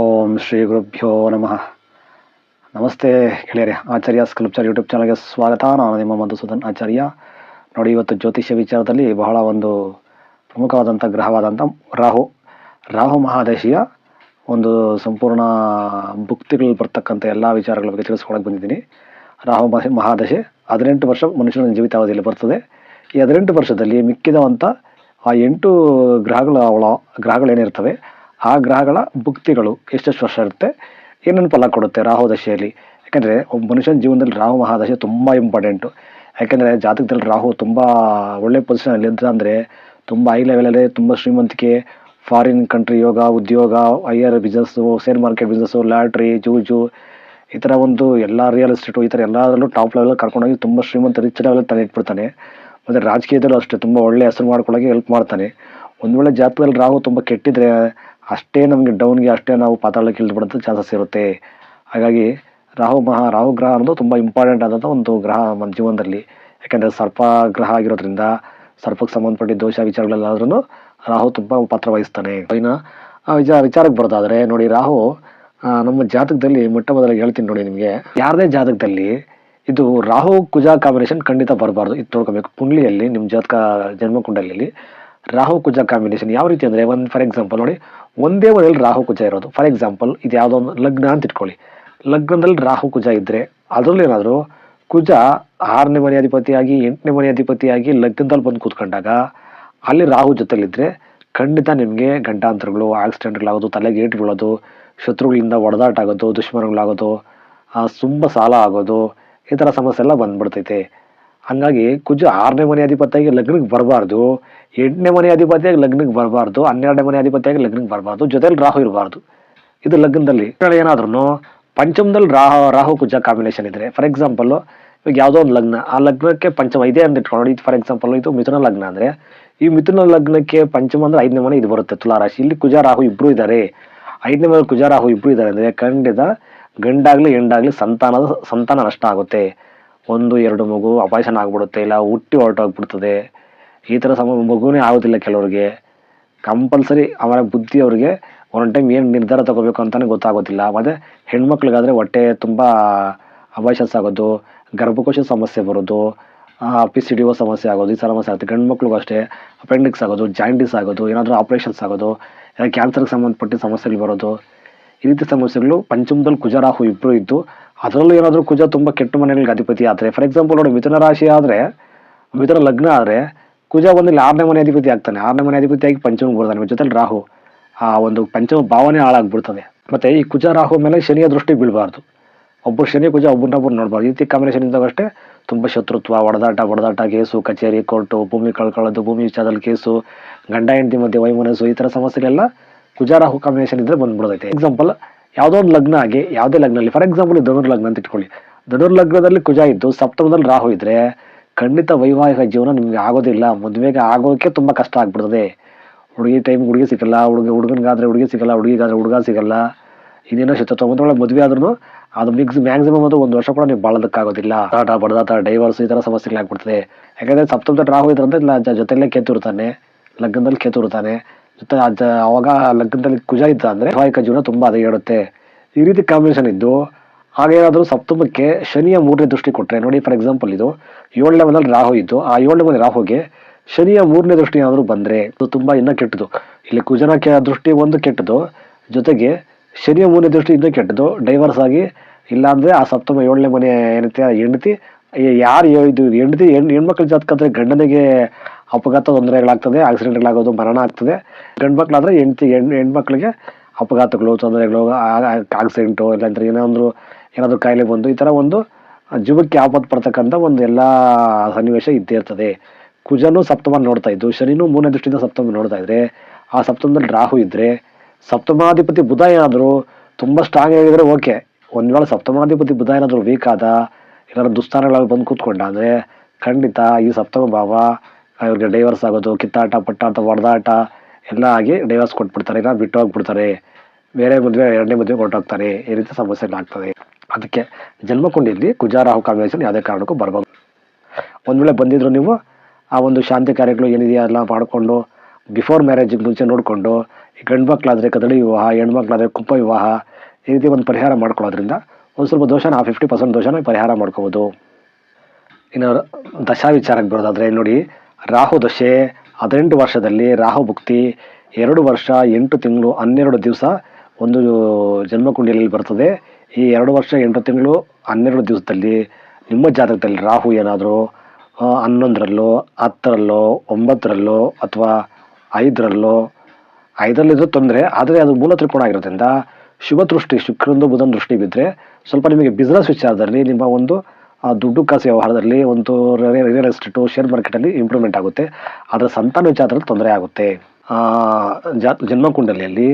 ಓಂ ಶ್ರೀ ಗುರುಭ್ಯೋ ನಮಃ. ನಮಸ್ತೆ ಗೆಳೆಯರೆ, ಆಚಾರ್ಯ ಸ್ಕಲ್ಪ್ಚರ್ ಯೂಟ್ಯೂಬ್ ಚಾನಲ್ಗೆ ಸ್ವಾಗತ. ನಾನು ನಿಮ್ಮ ಮಧುಸೂದನ್ ಆಚಾರ್ಯ. ನೋಡಿ, ಇವತ್ತು ಜ್ಯೋತಿಷ್ಯ ವಿಚಾರದಲ್ಲಿ ಬಹಳ ಒಂದು ಪ್ರಮುಖವಾದಂಥ ಗ್ರಹವಾದಂಥ ರಾಹು. ರಾಹು ಮಹಾದೇಶಿಯ ಒಂದು ಸಂಪೂರ್ಣ ಭುಕ್ತಿಗಳು ಬರ್ತಕ್ಕಂಥ ಎಲ್ಲ ವಿಚಾರಗಳ ಬಗ್ಗೆ ತಿಳಿಸ್ಕೊಳಕ್ಕೆ ಬಂದಿದ್ದೀನಿ. ರಾಹು ಮಹ- ಮಹಾದಶೆ ಹದಿನೆಂಟು ವರ್ಷ ಮನುಷ್ಯನ ಜೀವಿತಾವಧಿಯಲ್ಲಿ ಬರ್ತದೆ. ಈ ಹದಿನೆಂಟು ವರ್ಷದಲ್ಲಿ ಮಿಕ್ಕಿದವಂಥ ಆ ಎಂಟು ಗ್ರಹಗಳ ಅವಳ ಗ್ರಹಗಳೇನಿರ್ತವೆ ಆ ಗ್ರಹಗಳ ಭುಕ್ತಿಗಳು ಎಷ್ಟೆಷ್ಟು ವರ್ಷ ಇರುತ್ತೆ ಏನೇನು ಫಲ ಕೊಡುತ್ತೆ ರಾಹು ದಶೆಯಲ್ಲಿ ಯಾಕೆಂದರೆ ಒಬ್ಬ ಮನುಷ್ಯನ ಜೀವನದಲ್ಲಿ ರಾಹು ಮಹಾದಶೆ ತುಂಬ ಇಂಪಾರ್ಟೆಂಟು ಯಾಕೆಂದರೆ ಜಾತಕದಲ್ಲಿ ರಾಹು ತುಂಬ ಒಳ್ಳೆ ಪೊಸಿಷನಲ್ಲಿ ಅಂದರೆ ತುಂಬ ಹೈ ಲೆವೆಲಲ್ಲಿ ತುಂಬ ಶ್ರೀಮಂತಿಕೆ ಫಾರಿನ್ ಕಂಟ್ರಿ ಯೋಗ, ಉದ್ಯೋಗ higher business share market business lottery ಜೂಜು, ಈ ಥರ ಒಂದು ಎಲ್ಲ ರಿಯಲ್ ಎಸ್ಟೇಟು ಈ ಥರ ಎಲ್ಲದರಲ್ಲೂ ಟಾಪ್ ಲೆವೆಲ್ ಕರ್ಕೊಂಡೋಗಿ ತುಂಬ ಶ್ರೀಮಂತ ರಿಚ್ ಲೆವೆಲ್ ತಾನು ಇಟ್ಬಿಡ್ತಾನೆ. ಮತ್ತು ರಾಜಕೀಯದಲ್ಲೂ ಅಷ್ಟೇ, ತುಂಬ ಒಳ್ಳೆ ಹೆಸರು ಮಾಡ್ಕೊಳ್ಳೋಕೆ ಹೆಲ್ಪ್ ಮಾಡ್ತಾನೆ. ಒಂದು ವೇಳೆ ಜಾತಕದಲ್ಲಿ ರಾಹು ತುಂಬ ಕೆಟ್ಟಿದ್ರೆ ಅಷ್ಟೇ ನಮಗೆ ಡೌನ್ಗೆ ಅಷ್ಟೇ ನಾವು ಪಾತಾಳಕ್ಕೆ ಇಳಿದು ಬಿಡೋದು ಚಾನ್ಸಸ್ ಇರುತ್ತೆ. ಹಾಗಾಗಿ ರಾಹು ಮಹಾ, ರಾಹು ಗ್ರಹ ಅನ್ನೋದು ತುಂಬ ಇಂಪಾರ್ಟೆಂಟ್ ಆದಂಥ ಒಂದು ಗ್ರಹ ನಮ್ಮ ಜೀವನದಲ್ಲಿ. ಯಾಕೆಂದರೆ ಸರ್ಪ ಗ್ರಹ ಆಗಿರೋದ್ರಿಂದ, ಸರ್ಪಕ್ಕೆ ಸಂಬಂಧಪಟ್ಟ ದೋಷ ವಿಚಾರಗಳಲ್ಲಾದ್ರೂ ರಾಹು ತುಂಬ ಪಾತ್ರ ವಹಿಸ್ತಾನೆ. ಇನ್ನು, ಆ ವಿಚಾರ, ವಿಚಾರಕ್ಕೆ ಬರೋದಾದರೆ ನೋಡಿ ರಾಹು ನಮ್ಮ ಜಾತಕದಲ್ಲಿ ಮೊಟ್ಟ ಮೊದಲಿಗೆ ಹೇಳ್ತೀನಿ ನೋಡಿ ನಿಮಗೆ. ಯಾರದೇ ಜಾತಕದಲ್ಲಿ ಇದು ರಾಹು ಕುಜ ಕಾಂಬಿನೇಷನ್ ಖಂಡಿತ ಬರಬಾರ್ದು. ಇದು ನೋಡ್ಕೋಬೇಕು. ಕುಂಡ್ಲಿಯಲ್ಲಿ ನಿಮ್ಮ ಜಾತಕ ಜನ್ಮ ಕುಂಡಲಿಯಲ್ಲಿ ರಾಹು ಕುಜ ಕಾಂಬಿನೇಷನ್ ಯಾವ ರೀತಿ ಅಂದರೆ, ಒಂದು ಫಾರ್ ಎಕ್ಸಾಂಪಲ್ ನೋಡಿ ಒಂದೇ ಮನೆಯಲ್ಲಿ ರಾಹು ಕುಜ ಇರೋದು. ಫಾರ್ ಎಕ್ಸಾಂಪಲ್ ಇದು ಯಾವುದೋ ಒಂದು ಲಗ್ನ ಅಂತ ಇಟ್ಕೊಳ್ಳಿ. ಲಗ್ನದಲ್ಲಿ ರಾಹು ಕುಜ ಇದ್ದರೆ ಅದರಲ್ಲಿ ಏನಾದರೂ ಕುಜ ಆರನೇ ಮನೆ ಅಧಿಪತಿಯಾಗಿ ಎಂಟನೇ ಮನೆ ಅಧಿಪತಿಯಾಗಿ ಲಗ್ನದಲ್ಲಿ ಬಂದು ಕೂತ್ಕೊಂಡಾಗ ಅಲ್ಲಿ ರಾಹು ಜೊತೆಲಿದ್ದರೆ ಖಂಡಿತ ನಿಮಗೆ ಗಂಟಾಂತರಗಳು ಆಕ್ಸಿಡೆಂಟ್ಗಳಾಗೋದು, ತಲೆಗೆ ಏಟು ಬೀಳೋದು ಶತ್ರುಗಳಿಂದ ಹೊಡೆದಾಟ ಆಗೋದು ದುಶ್ಮನಗಳಾಗೋದು ತುಂಬ ಸಾಲ ಆಗೋದು, ಈ ಥರ ಸಮಸ್ಯೆ ಎಲ್ಲ ಬಂದ್ಬಿಡ್ತೈತೆ. ಹಂಗಾಗಿ ಕುಜ ಆರನೇ ಮನೆ ಅಧಿಪತಿಯಾಗಿ ಲಗ್ನಕ್ಕೆ ಬರಬಾರ್ದು. ಎಂಟನೇ ಮನೆ ಅಧಿಪತಿಯಾಗಿ ಲಗ್ನಕ್ಕೆ ಬರಬಾರ್ದು, ಹನ್ನೆರಡನೇ ಮನೆ ಅಧಿಪತಿಯಾಗಿ ಲಗ್ನಕ್ಕೆ ಬರಬಾರ್ದು, ಜೊತೆಲಿ ರಾಹು ಇರಬಾರ್ದು. ಇದು ಲಗ್ನದಲ್ಲಿ ಏನಾದ್ರೂ ಪಂಚಮದಲ್ಲಿ ರಾಹು ರಾಹು, ಕುಜ ಕಾಂಬಿನೇಷನ್ ಇದ್ರೆ ಫಾರ್ ಎಕ್ಸಾಂಪಲ್ ಇವಾಗ ಯಾವುದೋ ಒಂದು ಲಗ್ನ, ಆ ಲಗ್ನಕ್ಕೆ ಪಂಚಮ ಇದೆ ಅಂತ ಇಟ್ಕೊಂಡು ಇದು ಫಾರ್ ಎಕ್ಸಾಂಪಲ್ ಇದು ಮಿಥುನ ಲಗ್ನ ಅಂದ್ರೆ, ಈ ಮಿಥುನ ಲಗ್ನಕ್ಕೆ ಪಂಚಮ ಅಂದ್ರೆ ಐದನೇ ಮನೆ ಇದು ಬರುತ್ತೆ ತುಲಾರಾಶಿ ಇಲ್ಲಿ ಕುಜ, ರಾಹು ಇಬ್ರು ಇದ್ದಾರೆ ಐದನೇ ಮನೆ ಕುಜ, ರಾಹು ಇಬ್ರು ಇದ್ದಾರೆ ಅಂದ್ರೆ ಖಂಡಿತ ಗಂಡಾಗ್ಲಿ ಹೆಂಡಾಗ್ಲಿ ಸಂತಾನದ, ಸಂತಾನ ನಷ್ಟ ಆಗುತ್ತೆ. ಒಂದು, ಎರಡು ಮಗು ಅಪಾಯಸನ ಆಗ್ಬಿಡುತ್ತೆ, ಇಲ್ಲ ಹುಟ್ಟಿ ಹೊರಟೋಗ್ಬಿಡ್ತದೆ. ಈ ಥರ ಸಮ ಮಗುನೇ ಆಗೋದಿಲ್ಲ ಕೆಲವ್ರಿಗೆ. ಕಂಪಲ್ಸರಿ ಅವರ ಬುದ್ಧಿ ಅವ್ರಿಗೆ ಒಂದೊಂದು ಟೈಮ್ ಏನು ನಿರ್ಧಾರ ತಗೋಬೇಕು ಅಂತಾನೆ ಗೊತ್ತಾಗೋದಿಲ್ಲ. ಮತ್ತೆ ಹೆಣ್ಮಕ್ಳಿಗಾದ್ರೆ ಹೊಟ್ಟೆ ತುಂಬ ಅಬಾಷಸ್ ಆಗೋದು, ಗರ್ಭಕೋಶ ಸಮಸ್ಯೆ ಬರೋದು ಪಿ ಸಿ ಡಿ ಒ ಸಮಸ್ಯೆ ಆಗೋದು, ಈ ಸಮಸ್ಯೆ ಆಗುತ್ತೆ. ಗಂಡು ಮಕ್ಳಿಗೂ ಅಷ್ಟೇ ಅಪೆಂಡಿಕ್ಸ್ ಆಗೋದು ಜಾಯಿಂಟಿಸ್ ಆಗೋದು, ಏನಾದರೂ ಆಪ್ರೇಷನ್ಸ್ ಆಗೋದು ಇಲ್ಲ ಕ್ಯಾನ್ಸರ್ಗೆ ಸಂಬಂಧಪಟ್ಟ ಸಮಸ್ಯೆಗಳು ಬರೋದು. ಈ ರೀತಿ ಸಮಸ್ಯೆಗಳು ಪಂಚಮದಲ್ಲಿ ಕುಜರಾಹು ಇಬ್ಬರು ಇದ್ದು, ಅದರಲ್ಲೂ ಏನಾದರೂ ಕುಜ ತುಂಬ ಕೆಟ್ಟ ಮನೆಗಳಿಗೆ ಅಧಿಪತಿ ಆದರೆ ಫಾರ್ ಎಕ್ಸಾಂಪಲ್ ನೋಡಿ, ಮಿಥುನ ರಾಶಿ ಆದರೆ, ಮಿಥುನ ಲಗ್ನ ಆದರೆ ಕುಜ ಇಲ್ಲಿ ಆರನೇ ಮನೆ ಅಧಿಪತಿ ಆಗ್ತಾನೆ. ಆರನೇ ಮನೆ ಅಧಿಪತಿಯಾಗಿ ಪಂಚಮ ಬರ್ತಾನೆ ಜೊತೆಲಿ ರಾಹು, ಆ ಒಂದು ಪಂಚಮ ಭಾವನೆ ಹಾಳಾಗ್ಬಿಡ್ತದೆ. ಮತ್ತೆ ಈ ಕುಜ ರಾಹು ಮೇಲೆ ಶನಿಯ ದೃಷ್ಟಿ ಬೀಳಬಾರ್ದು. ಒಬ್ಬರು ಶನಿ ಕುಜ ಒಬ್ಬರನ್ನೊಬ್ಬರು ನೋಡಬಾರ್ದು. ಈ ರೀತಿ ಕಾಂಬಿನೇಷನ್ ಇದ್ದಾಗಷ್ಟೇ ತುಂಬ ಶತ್ರುತ್ವ ಹೊಡೆದಾಟ ಹೊಡೆದಾಟ ಕೇಸು, ಕಚೇರಿ, ಕೋರ್ಟು, ಭೂಮಿ ಕಳ್ಕೊಳ್ಳೋದು ಭೂಮಿ ವಿಚಾರದಲ್ಲಿ ಕೇಸು, ಗಂಡ, ಹೆಂಡತಿ ಮಧ್ಯೆ ವೈಮನಸ್ಸು, ಈ ಥರ ಸಮಸ್ಯೆಗಳೆಲ್ಲ ಕುಜಾರಾಹು ಕಾಂಬಿನೇಷನ್ ಇದ್ದರೆ ಬಂದ್ಬಿಡೋದೈತೆ. ಎಕ್ಸಾಂಪಲ್ ಯಾವುದೋ ಒಂದು ಲಗ್ನ ಆಗಿ ಯಾವುದೇ ಲಗ್ನಲ್ಲಿ ಫಾರ್ ಎಕ್ಸಾಂಪಲ್ ಧನುರ್ ಲಗ್ನ ಅಂತ ಇಟ್ಕೊಳ್ಳಿ. ಧನುರ್ ಲಗ್ನದಲ್ಲಿ ಕುಜ ಇದ್ದು, ಸಪ್ತಮದಲ್ಲಿ ರಾಹು ಇದ್ರೆ ಖಂಡಿತ ವೈವಾಹಿಕ ಜೀವನ ನಿಮಗೆ ಆಗೋದಿಲ್ಲ ಮದುವೆಗೆ ಆಗೋಕೆ ತುಂಬ ಕಷ್ಟ ಆಗ್ಬಿಡ್ತದೆ. ಹುಡುಗಿ ಟೈಮ್ ಹುಡುಗಿ ಸಿಗಲ್ಲ, ಹುಡುಗ ಹುಡುಗನಿಗಾದ್ರೆ ಹುಡುಗಿ ಸಿಗಲ್ಲ, ಹುಡುಗಿಗಾದ್ರೆ ಹುಡುಗ ಸಿಗಲ್ಲ. ಇನ್ನೇನೋ ಶತ್ರುತ್ವ ಒಂದು ವೇಳೆ ಮದುವೆ ಆದ್ರೂ ಅದು ಮಿಕ್ಸ್ ಮ್ಯಾಕ್ಸಿಮಮ್ ಅದು ಒಂದು ವರ್ಷ ಕೂಡ ನೀವು ಬಾಳೋದಕ್ಕಾಗೋದಿಲ್ಲ. ಆಟ ಬಡದಾಟ ಡೈವರ್ಸ್ ಈ ಥರ ಸಮಸ್ಯೆಗಳಾಗ್ಬಿಡ್ತದೆ ಯಾಕಂದ್ರೆ ಸಪ್ತಮದ ರಾಹು ಇದ್ರಂತೆ ಇಲ್ಲ, ಜ- ಜೊತೆಲೇ ಕೇತು ಇರ್ತಾನೆ. ಲಗ್ನದಲ್ಲಿ ಕೇತು ಇರ್ತಾನೆ. ಜೊತೆ ಅದ್- ಅವಾಗ ಲಗ್ನದಲ್ಲಿ ಕುಜ ಇದ್ದ ಅಂದರೆ ವೈವಾಹಿಕ ಜೀವನ ತುಂಬಾ ಹೇಳುತ್ತೆ. ಈ ರೀತಿ ಕಾಂಬಿನೇಷನ್ ಇದ್ದು ಹಾಗೇನಾದ್ರೂ ಸಪ್ತಮಕ್ಕೆ ಶನಿಯ ಮೂರನೇ ದೃಷ್ಟಿ ಕೊಟ್ಟರೆ ನೋಡಿ ಫಾರ್ ಎಕ್ಸಾಂಪಲ್ ಇದು, ಏಳನೇ ಮನೇಲಿ ರಾಹು ಇದ್ದು, ಆ ಏಳನೇ ಮನೆ ರಾಹುಗೆ ಶನಿಯ ಮೂರನೇ ದೃಷ್ಟಿ ಏನಾದರೂ ಬಂದರೆ ಅದು ತುಂಬ ಇನ್ನೂ ಕೆಟ್ಟದು. ಇಲ್ಲಿ ಕುಜನ ದೃಷ್ಟಿ ಒಂದು ಕೆಟ್ಟದು, ಜೊತೆಗೆ ಶನಿಯ ಮೂರನೇ ದೃಷ್ಟಿ ಇನ್ನೂ ಕೆಟ್ಟದು ಡೈವರ್ಸ್ ಆಗಿ ಇಲ್ಲಾಂದರೆ ಆ ಸಪ್ತಮ ಏಳನೇ ಮನೆ ಏನೈತೆ ಹೆಂಡತಿ ಯಾರು ಇದು ಹೆಂಡತಿ ಹೆಣ್ಣು ಹೆಣ್ಮಕ್ಳ ಜಾತಕ ಅಂದ್ರೆ ಗಂಡನಿಗೆ ಅಪಘಾತ ತೊಂದರೆಗಳಾಗ್ತದೆ ಆಕ್ಸಿಡೆಂಟ್ಗಳಾಗೋದು ಮರಣ ಆಗ್ತದೆ. ಗಂಡು ಹೆಂಡತಿ ಹೆಣ್ಣು ಹೆಣ್ಮಕ್ಳಿಗೆ ಅಪಘಾತಗಳು, ತೊಂದರೆಗಳು ಆಕ್ಸಿಡೆಂಟು ಇಲ್ಲಾಂದ್ರೆ ಏನಾದ್ರು ಏನಾದರೂ ಕಾಯಿಲೆ ಬಂದು ಈ ಥರ ಒಂದು ಜೀವಕ್ಕೆ ಆಪತ್ತು ಪಡ್ತಕ್ಕಂಥ ಒಂದು ಎಲ್ಲ ಸನ್ನಿವೇಶ ಇದ್ದೇ ಇರ್ತದೆ. ಕುಜನೂ ಸಪ್ತಮ ನೋಡ್ತಾ ಇದ್ದು, ಶನಿನೂ ಮೂರನೇ ದೃಷ್ಟಿಯಿಂದ ಸಪ್ತಮ ನೋಡ್ತಾ ಇದ್ರೆ, ಆ ಸಪ್ತಮದಲ್ಲಿ ರಾಹು ಇದ್ದರೆ ಸಪ್ತಮಾಧಿಪತಿ ಬುಧ ಏನಾದರೂ ತುಂಬ ಸ್ಟ್ರಾಂಗ್ ಆಗಿದ್ರೆ ಓಕೆ ಒಂದು ವೇಳೆ ಸಪ್ತಮಾಧಿಪತಿ ಬುಧ ಏನಾದರೂ ವೀಕ್ ಆದ, ಏನಾದ್ರು ದುಸ್ಥಾನಗಳಲ್ಲಿ ಬಂದು ಕೂತ್ಕೊಂಡ ಅಂದರೆ ಖಂಡಿತ ಈ ಸಪ್ತಮ ಭಾವ ಇವ್ರಿಗೆ ಡೈವರ್ಸ್ ಆಗೋದು, ಕಿತ್ತಾಟ ಪಟ್ಟಾಟ ಹೊಡೆದಾಟ, ಎಲ್ಲ ಆಗಿ ಡೈವರ್ಸ್ ಕೊಟ್ಬಿಡ್ತಾರೆ ಇಲ್ಲ ಬಿಟ್ಟು ಹೋಗ್ಬಿಡ್ತಾರೆ. ಬೇರೆ ಮದುವೆ, ಎರಡನೇ ಮದುವೆ ಹೊರಟೋಗ್ತಾರೆ ಈ ರೀತಿ ಸಮಸ್ಯೆಗಳಾಗ್ತದೆ ಅದಕ್ಕೆ ಜನ್ಮಕೊಂಡಿಲ್ಲಿ ಕುಜಾರಾಹು ಕಾಂಬಿನೇಷನ್ ಯಾವುದೇ ಕಾರಣಕ್ಕೂ ಬರ್ಬೋದು ಒಂದು ವೇಳೆ ಬಂದಿದ್ರು ನೀವು, ಆ ಒಂದು ಶಾಂತಿ ಕಾರ್ಯಗಳು ಏನಿದೆಯಾ ಎಲ್ಲ ಮಾಡಿಕೊಂಡು ಬಿಫೋರ್ ಮ್ಯಾರೇಜಿಗೆ ಮುಂಚೆ ನೋಡಿಕೊಂಡು ಗಂಡು ಮಕ್ಕಳಾದರೆ ಕದಳಿ ವಿವಾಹ, ಹೆಣ್ಮಕ್ಳಾದರೆ ಕುಂಪ ವಿವಾಹ, ಈ ರೀತಿ ಒಂದು ಪರಿಹಾರ ಮಾಡ್ಕೊಳ್ಳೋದ್ರಿಂದ ಒಂದು ಸ್ವಲ್ಪ ದೋಷನ ಫಿಫ್ಟಿ ಪರ್ಸೆಂಟ್ ದೋಷನ ಪರಿಹಾರ ಮಾಡ್ಕೋಬೋದು. ಇನ್ನು ದಶಾ ವಿಚಾರಕ್ಕೆ ಬರೋದಾದರೆ, ನೋಡಿ, ರಾಹು ದಶೆ, ಹದಿನೆಂಟು ವರ್ಷದಲ್ಲಿ ರಾಹು ಭುಕ್ತಿ, ಎರಡು ವರ್ಷ, ಎಂಟು ತಿಂಗಳು, ಹನ್ನೆರಡು ದಿವಸ ಒಂದು ಜನ್ಮಕುಂಡಲಿಯಲ್ಲಿ ಬರ್ತದೆ. ಈ ಎರಡು ವರ್ಷ ಎಂಟು ತಿಂಗಳು ಹನ್ನೆರಡು ದಿವಸದಲ್ಲಿ ನಿಮ್ಮ ಜಾತಕದಲ್ಲಿ ರಾಹು ಏನಾದರೂ ಹನ್ನೊಂದರಲ್ಲೋ, ಹತ್ತರಲ್ಲೋ, ಒಂಬತ್ತರಲ್ಲೋ ಅಥವಾ ಐದರಲ್ಲೋ ಐದರಲ್ಲಿದ್ದು ತೊಂದರೆ, ಆದರೆ ಅದು ಮೂಲ ತ್ರಿಕೋಣ ಆಗಿರೋದ್ರಿಂದ ಶುಭ ದೃಷ್ಟಿ ಶುಕ್ರಂದು ಬುಧನ ದೃಷ್ಟಿ ಬಿದ್ದರೆ ಸ್ವಲ್ಪ ನಿಮಗೆ ಬಿಸ್ನೆಸ್ ವಿಚಾರದಲ್ಲಿ ನಿಮ್ಮ ಒಂದು ದುಡ್ಡು ಕಾಸು ವ್ಯವಹಾರದಲ್ಲಿ ಒಂದು ರಿಯಲ್ ಎಸ್ಟೇಟು ಶೇರ್ ಮಾರ್ಕೆಟಲ್ಲಿ ಇಂಪ್ರೂವ್ಮೆಂಟ್ ಆಗುತ್ತೆ. ಆದರೆ ಸಂತಾನ ವಿಚಾರದಲ್ಲಿ ತೊಂದರೆ ಆಗುತ್ತೆ. ಜಾ, ಜನ್ಮಕುಂಡಲಿಯಲ್ಲಿ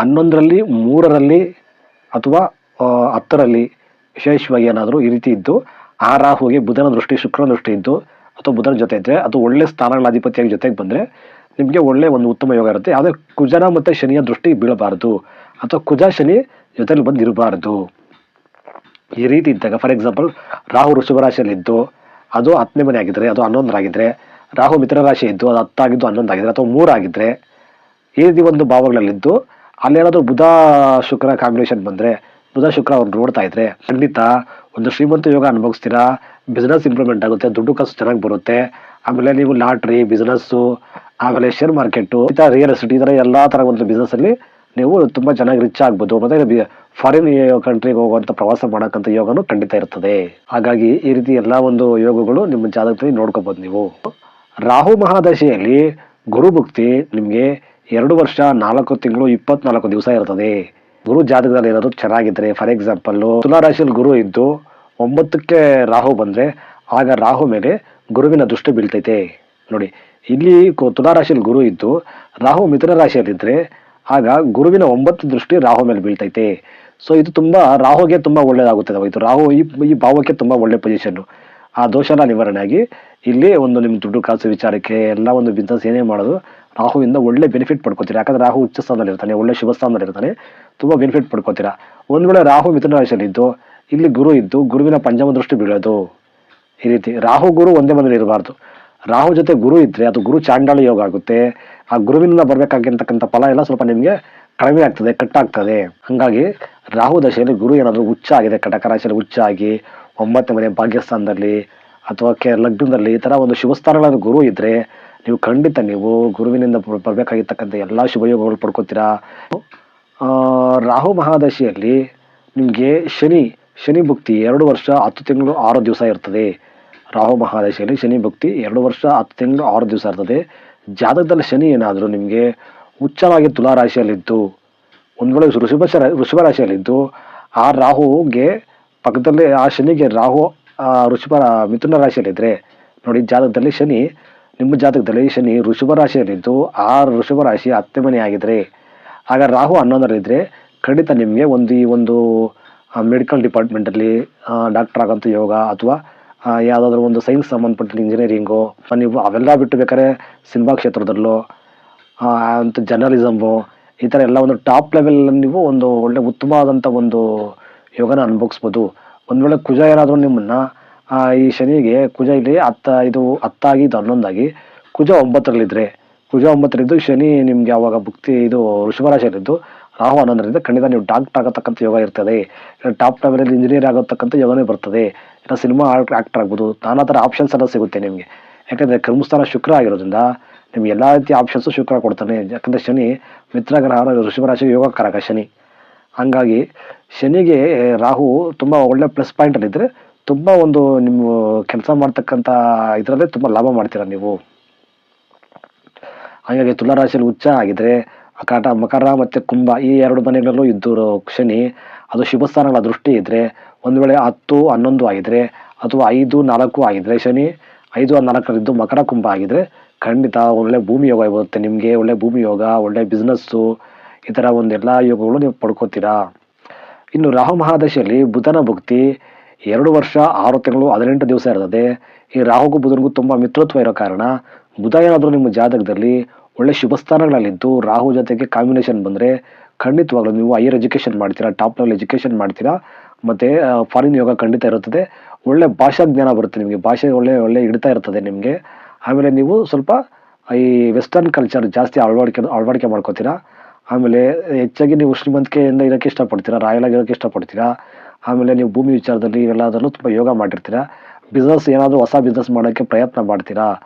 ಹನ್ನೊಂದರಲ್ಲಿ, ಮೂರರಲ್ಲಿ ಅಥವಾ ಹತ್ತರಲ್ಲಿ ವಿಶೇಷವಾಗಿ ಏನಾದರೂ ಈ ರೀತಿ ಇದ್ದು, ಆ ರಾಹುಗೆ ಬುಧನ ದೃಷ್ಟಿ, ಶುಕ್ರನ ದೃಷ್ಟಿ ಇದ್ದು, ಅಥವಾ ಬುಧನ ಜೊತೆ ಇದ್ದರೆ ಅದು ಒಳ್ಳೆ ಸ್ಥಾನಗಳ ಅಧಿಪತಿಯಾಗಿ ಜೊತೆಗೆ ಬಂದರೆ, ನಿಮಗೆ ಒಳ್ಳೆ ಒಂದು ಉತ್ತಮ ಯೋಗ ಇರುತ್ತೆ. ಆದರೆ ಕುಜನ ಮತ್ತು ಶನಿಯ ದೃಷ್ಟಿ ಬೀಳಬಾರದು. ಅಥವಾ ಕುಜ, ಶನಿ ಜೊತೆಲಿ ಬಂದು ಇರಬಾರ್ದು ಈ ರೀತಿ ಇದ್ದಾಗ, ಫಾರ್ ಎಕ್ಸಾಂಪಲ್, ರಾಹು ವೃಷಭ ರಾಶಿಯಲ್ಲಿದ್ದು ಅದು ಹತ್ತನೇ ಮನೆ ಆಗಿದ್ದರೆ ಅದು ಹನ್ನೊಂದರಾಗಿದ್ದರೆ ರಾಹು ಮಿತ್ರ ರಾಶಿ ಇದ್ದು, ಅದು ಹತ್ತಾಗಿದ್ದು ಹನ್ನೊಂದಾಗಿದ್ದರೆ ಅಥವಾ ಮೂರಾಗಿದ್ದರೆ ಈ ರೀತಿ ಒಂದು ಭಾವಗಳಲ್ಲಿದ್ದು ಅಲ್ಲೇನಾದರೂ ಬುಧ, ಶುಕ್ರ ಕಾಂಬಿನೇಷನ್ ಬಂದರೆ ಬುಧ, ಶುಕ್ರ ಅವ್ರು ನೋಡ್ತಾ ಇದ್ರೆ ಖಂಡಿತ ಒಂದು ಶ್ರೀಮಂತ ಯೋಗ ಅನುಭವಿಸ್ತೀರಾ ಬಿಸ್ನೆಸ್ ಇಂಪ್ರೂವ್ಮೆಂಟ್ ಆಗುತ್ತೆ, ದುಡ್ಡು ಕಾಸು ಚೆನ್ನಾಗಿ ಬರುತ್ತೆ, ಆಮೇಲೆ ನೀವು ಲಾಟ್ರಿ ಬಿಸ್ನೆಸ್ಸು ಆಮೇಲೆ ಶೇರ್ ಮಾರ್ಕೆಟು ಈ ಥರ ರಿಯಲ್ ಎಸ್ಟೇಟ್ ಈ ಥರ ಎಲ್ಲ ಥರ ಒಂದು ಬಿಸ್ನೆಸ್ಸಲ್ಲಿ ನೀವು ತುಂಬ ಚೆನ್ನಾಗಿ ರಿಚ್ ಆಗ್ಬೋದು. ಮತ್ತು ಫಾರಿನ್ ಕಂಟ್ರಿಗೆ ಹೋಗುವಂಥ ಪ್ರವಾಸ ಮಾಡೋಕ್ಕಂಥ ಯೋಗನೂ ಖಂಡಿತ ಇರ್ತದೆ. ಹಾಗಾಗಿ ಈ ರೀತಿ ಎಲ್ಲ ಒಂದು ಯೋಗಗಳು ನಿಮ್ಮ ಜಾತಕದಲ್ಲಿ ನೋಡ್ಕೋಬೋದು ನೀವು. ರಾಹು ಮಹಾದಶೆಯಲ್ಲಿ ಗುರು ಭಕ್ತಿ ನಿಮಗೆ ಎರಡು ವರ್ಷ, ನಾಲ್ಕು ತಿಂಗಳು, ಇಪ್ಪತ್ನಾಲ್ಕು ದಿವಸ ಇರ್ತದೆ. ಗುರು ಜಾತಕದಲ್ಲಿ ಏನಾದ್ರು ಚೆನ್ನಾಗಿದ್ರೆ ಫಾರ್ ಎಕ್ಸಾಂಪಲ್ಲು ತುಲಾ ರಾಶಿಯಲ್ಲಿ ಗುರು ಇದ್ದು ಒಂಬತ್ತಕ್ಕೆ ರಾಹು ಬಂದರೆ, ಆಗ ರಾಹು ಮೇಲೆ ಗುರುವಿನ ದೃಷ್ಟಿ ಬೀಳ್ತೈತೆ. ನೋಡಿ, ಇಲ್ಲಿ ತುಲಾರಾಶಿಯಲ್ಲಿ ತುಲಾ ರಾಶಿಯಲ್ಲಿ ಗುರು ಇದ್ದು, ರಾಹು ಮಿಥುನ ರಾಶಿಯಲ್ಲಿದ್ದರೆ ಆಗ ಗುರುವಿನ ಒಂಬತ್ತು ದೃಷ್ಟಿ ರಾಹು ಮೇಲೆ ಬೀಳ್ತೈತೆ. ಸೊ ಇದು ತುಂಬ ರಾಹುಗೆ ತುಂಬ ಒಳ್ಳೆಯದಾಗುತ್ತದೆ ಇದು ರಾಹು ಈ ಈ ಭಾವಕ್ಕೆ ತುಂಬ ಒಳ್ಳೆ ಪೊಸಿಷನ್ನು ಆ ದೋಷನ ನಿವಾರಣೆ ಆಗಿ ಇಲ್ಲಿ ಒಂದು ನಿಮ್ಮ ದುಡ್ಡು, ಕಾಸು, ವಿಚಾರಕ್ಕೆ ಎಲ್ಲ ಒಂದು ಬಿಸ್ನೆಸ್ ಏನೇ ಮಾಡೋದು ರಾಹುವಿಂದ ಒಳ್ಳೆ ಬೆನಿಫಿಟ್ ಪಡ್ಕೋತೀರಾ? ಯಾಕಂದ್ರೆ ರಾಹು ಉಚ್ಚ ಸ್ಥಾನದಲ್ಲಿ ಇರ್ತಾನೆ, ಒಳ್ಳೆ ಶುಭ ಸ್ಥಾನದಲ್ಲಿ ಇರ್ತಾನೆ, ತುಂಬ ಬೆನಿಫಿಟ್ ಪಡ್ಕೋತೀರಾ? ಒಂದು ವೇಳೆ ರಾಹು ಮಿಥುನ ರಾಶಿಯಲ್ಲಿದ್ದು, ಇಲ್ಲಿ ಗುರು ಇದ್ದು, ಗುರುವಿನ ಪಂಚಮ ದೃಷ್ಟಿ ಬೀಳೋದು. ಈ ರೀತಿ ರಾಹು ಗುರು ಒಂದೇ ಮನೇಲಿ ಇರಬಾರ್ದು. ರಾಹು ಜೊತೆ ಗುರು ಇದ್ದರೆ ಅದು ಗುರು ಚಾಂಡಾಳ ಯೋಗ ಆಗುತ್ತೆ. ಆ ಗುರುವಿನಿಂದ ಬರಬೇಕಾಗಿರ್ತಕ್ಕಂಥ ಫಲ ಎಲ್ಲ ಸ್ವಲ್ಪ ನಿಮಗೆ ಕಡಿಮೆ ಆಗ್ತದೆ, ಕಟ್ಟಾಗ್ತದೆ. ಹಾಗಾಗಿ ರಾಹು ದಶೆಯಲ್ಲಿ ಗುರು ಏನಾದರೂ ಹುಚ್ಚ ಆಗಿದೆ, ಕಟಕ ರಾಶಿಯಲ್ಲಿ ಹುಚ್ಚ ಆಗಿ, ಒಂಬತ್ತನೇ ಮನೆ ಭಾಗ್ಯಸ್ಥಾನದಲ್ಲಿ ಅಥವಾ ಕೆ ಲಗ್ನದಲ್ಲಿ ಈ ಥರ ಒಂದು ಶುಭ ಸ್ಥಾನಗಳಲ್ಲಿ ಗುರು ಇದ್ರೆ ನೀವು ಖಂಡಿತ ನೀವು ಗುರುವಿನಿಂದ ಬರಬೇಕಾಗಿರ್ತಕ್ಕಂಥ ಎಲ್ಲ ಶುಭಯೋಗಗಳು ಪಡ್ಕೋತೀರಾ? ರಾಹು ಮಹಾದಶಿಯಲ್ಲಿ ನಿಮಗೆ ಶನಿ ಶನಿ ಭಕ್ತಿ ಎರಡು ವರ್ಷ ಹತ್ತು ತಿಂಗಳು ಆರು ದಿವಸ ಇರ್ತದೆ. ರಾಹು ಮಹಾದಶಿಯಲ್ಲಿ ಶನಿ ಭಕ್ತಿ ಎರಡು ವರ್ಷ ಹತ್ತು ತಿಂಗಳು ಆರು ದಿವಸ ಇರ್ತದೆ. ಜಾತಕದಲ್ಲಿ ಶನಿ ಏನಾದರೂ ನಿಮಗೆ ಉಚ್ಚವಾಗಿ ತುಲಾ ರಾಶಿಯಲ್ಲಿದ್ದು, ಒಂದು ವೇಳೆ ಋಷಭ ಋಷಭ ರಾಶಿಯಲ್ಲಿದ್ದು, ಆ ರಾಹುಗೆ ಪಕ್ಕದಲ್ಲಿ ಆ ಶನಿಗೆ ರಾಹು ಋಷಭ ಮಿಥುನ ರಾಶಿಯಲ್ಲಿದ್ದರೆ ನೋಡಿ ಜಾತಕದಲ್ಲಿ ಶನಿ ನಿಮ್ಮ ಜಾತಕದಲ್ಲಿ ಶನಿ ಋಷಭ ರಾಶಿಯಲ್ಲಿದ್ದು ಆ ಋಷಭ ರಾಶಿ ಹತ್ತೆ ಆಗಿದ್ರೆ ಆಗ ರಾಹು ಹನ್ನೊಂದರಲ್ಲಿದ್ದರೆ ಖಂಡಿತ ನಿಮಗೆ ಒಂದು ಈ ಒಂದು ಮೆಡಿಕಲ್ ಡಿಪಾರ್ಟ್ಮೆಂಟಲ್ಲಿ ಡಾಕ್ಟರ್ ಆಗೋಂಥ ಯೋಗ ಅಥವಾ ಯಾವುದಾದ್ರೂ ಒಂದು ಸೈನ್ಸ್ ಸಂಬಂಧಪಟ್ಟ ಇಂಜಿನಿಯರಿಂಗು ನೀವು ಅವೆಲ್ಲ ಬಿಟ್ಟು ಬೇಕಾದ್ರೆ ಸಿನಿಮಾ ಕ್ಷೇತ್ರದಲ್ಲೋ ಅಂತ ಜರ್ನಲಿಸಮು ಈ ಥರ ಎಲ್ಲ ಒಂದು ಟಾಪ್ ಲೆವೆಲಲ್ಲಿ ನೀವು ಒಂದು ಒಳ್ಳೆ ಉತ್ತಮವಾದಂಥ ಒಂದು ಯೋಗನ ಅನುಭವಿಸ್ಬೋದು. ಒಂದು ವೇಳೆ ಕುಜ ಏನಾದರೂ ನಿಮ್ಮನ್ನ ಈ ಶನಿಗೆ ಕುಜ ಇಲ್ಲಿ ಹತ್ತ ಇದು ಹತ್ತಾಗಿ ಇದು ಹನ್ನೊಂದಾಗಿ, ಕುಜ ಒಂಬತ್ತರಲ್ಲಿದ್ದರೆ ಕುಜ ಒಂಬತ್ತರಿದ್ದು ಶನಿ ನಿಮಗೆ ಅವಾಗ ಭಕ್ತಿ ಇದು ವೃಷಭರಾಶಿಯಲ್ಲಿದ್ದು, ರಾಹು ಹನ್ನೊಂದರಿಂದ ಖಂಡಿತ ನೀವು ಡಾಕ್ಟರ್ ಆಗತಕ್ಕಂಥ ಯೋಗ ಇರ್ತದೆ. ಟಾಪ್ ಲೆವೆಲಲ್ಲಿ ಇಂಜಿನಿಯರ್ ಆಗತಕ್ಕಂಥ ಯೋಗನೇ ಬರ್ತದೆ. ಇಲ್ಲ ಸಿನಿಮಾ ಆಕ್ಟರ್ ಆಗ್ಬೋದು. ನಾನಾ ಥರ ಆಪ್ಷನ್ಸ್ ಎಲ್ಲ ಸಿಗುತ್ತೆ ನಿಮಗೆ. ಯಾಕಂದರೆ ಕರ್ಮಸ್ಥಾನ ಶುಕ್ರ ಆಗಿರೋದ್ರಿಂದ ನಿಮ್ಗೆ ಎಲ್ಲ ರೀತಿ ಆಪ್ಷನ್ಸು ಶುಕ್ರ ಕೊಡ್ತಾನೆ. ಯಾಕಂದರೆ ಶನಿ ಮಿತ್ರಗ್ರಹ ಋಷಭರಾಶಿ ಯೋಗಕಾರಕ ಶನಿ. ಹಂಗಾಗಿ ಶನಿಗೆ, ರಾಹು ತುಂಬ ಒಳ್ಳೆ ಪ್ಲಸ್ ಪಾಯಿಂಟಲ್ಲಿದ್ದರೆ ತುಂಬ ಒಂದು ನಿಮ್ಮ ಕೆಲಸ ಮಾಡ್ತಕ್ಕಂಥ ಇದರಲ್ಲೇ ತುಂಬ ಲಾಭ ಮಾಡ್ತೀರಾ ನೀವು? ಹಾಗಾಗಿ ತುಲಾರಾಶಿಯಲ್ಲಿ ಉಚ್ಚ ಆಗಿದ್ರೆ ಕಾಟ ಮಕರ ಮತ್ತು ಕುಂಭ ಈ ಎರಡು ಮನೆಗಳಲ್ಲೂ ಇದ್ದು ಶನಿ, ಅದು ಶುಭ ಸ್ಥಾನಗಳ ದೃಷ್ಟಿ ಇದ್ದರೆ ಒಂದು ವೇಳೆ ಹತ್ತು, ಹನ್ನೊಂದು ಆಗಿದ್ರೆ ಅಥವಾ ಐದು, ನಾಲ್ಕು ಆಗಿದ್ರೆ ಶನಿ, ಐದು ನಾಲ್ಕರಿದ್ದು ಮಕರ, ಕುಂಭ ಆಗಿದ್ರೆ ಖಂಡಿತ ಒಳ್ಳೆ ಭೂಮಿ ಯೋಗ ಬರುತ್ತೆ ನಿಮಗೆ ಒಳ್ಳೆ ಭೂಮಿ ಯೋಗ, ಒಳ್ಳೆ ಬಿಸ್ನೆಸ್ಸು ಈ ಥರ ಒಂದು ಎಲ್ಲ ಯೋಗಗಳು ನೀವು ಪಡ್ಕೋತೀರಾ. ಇನ್ನು ರಾಹು ಮಹಾದಶಿಯಲ್ಲಿ ಬುಧನ ಭಕ್ತಿ ಎರಡು ವರ್ಷ, ಆರು ತಿಂಗಳು, ಹದಿನೆಂಟು ದಿವಸ ಇರ್ತದೆ ಈ ರಾಹುಗೂ ಬುಧನಿಗೂ ತುಂಬ ಮಿತ್ರತ್ವ ಇರೋ ಕಾರಣ ಬುಧ ಏನಾದರೂ ನಿಮ್ಮ ಜಾತಕದಲ್ಲಿ ಒಳ್ಳೆ ಶುಭ ಸ್ಥಾನಗಳಲ್ಲಿದ್ದು ರಾಹು ಜೊತೆಗೆ ಕಾಂಬಿನೇಷನ್ ಬಂದರೆ ಖಂಡಿತವಾಗ್ಲೂ ನೀವು ಹೈಯರ್ ಎಜುಕೇಷನ್ ಮಾಡ್ತೀರಾ ಟಾಪ್ ಲೆವೆಲ್ ಎಜುಕೇಷನ್ ಮಾಡ್ತೀರಾ, ಮತ್ತು ಫಾರಿನ್ ಯೋಗ ಖಂಡಿತ ಇರುತ್ತದೆ. ಒಳ್ಳೆ ಭಾಷಾ ಜ್ಞಾನ ಬರುತ್ತೆ ನಿಮಗೆ, ಭಾಷೆ ಒಳ್ಳೆ ಒಳ್ಳೆ ಹಿಡಿತಾ ಇರ್ತದೆ ನಿಮಗೆ. ಆಮೇಲೆ ನೀವು ಸ್ವಲ್ಪ ಈ ವೆಸ್ಟರ್ನ್ ಕಲ್ಚರ್ ಜಾಸ್ತಿ ಅಳವಡಿಕೆ ಅಳವಡಿಕೆ ಮಾಡ್ಕೋತೀರಾ. ಆಮೇಲೆ ಹೆಚ್ಚಾಗಿ ನೀವು ಶ್ರೀಮಂತಿಕೆಯಿಂದ ಇರೋಕ್ಕೆ ಇಷ್ಟಪಡ್ತೀರಾ ರಾಯಲಾಗಿ ಇರೋಕ್ಕೆ ಇಷ್ಟಪಡ್ತೀರಾ. ಆಮೇಲೆ ನೀವು ಭೂಮಿ ವಿಚಾರದಲ್ಲಿ ಇವೆಲ್ಲದರಲ್ಲೂ ತುಂಬ ಯೋಗ ಮಾಡಿರ್ತೀರಾ? ಬಿಸ್ನೆಸ್ ಏನಾದರೂ ಹೊಸ ಬಿಸ್ನೆಸ್ ಮಾಡೋಕ್ಕೆ ಪ್ರಯತ್ನ ಮಾಡ್ತೀರಾ?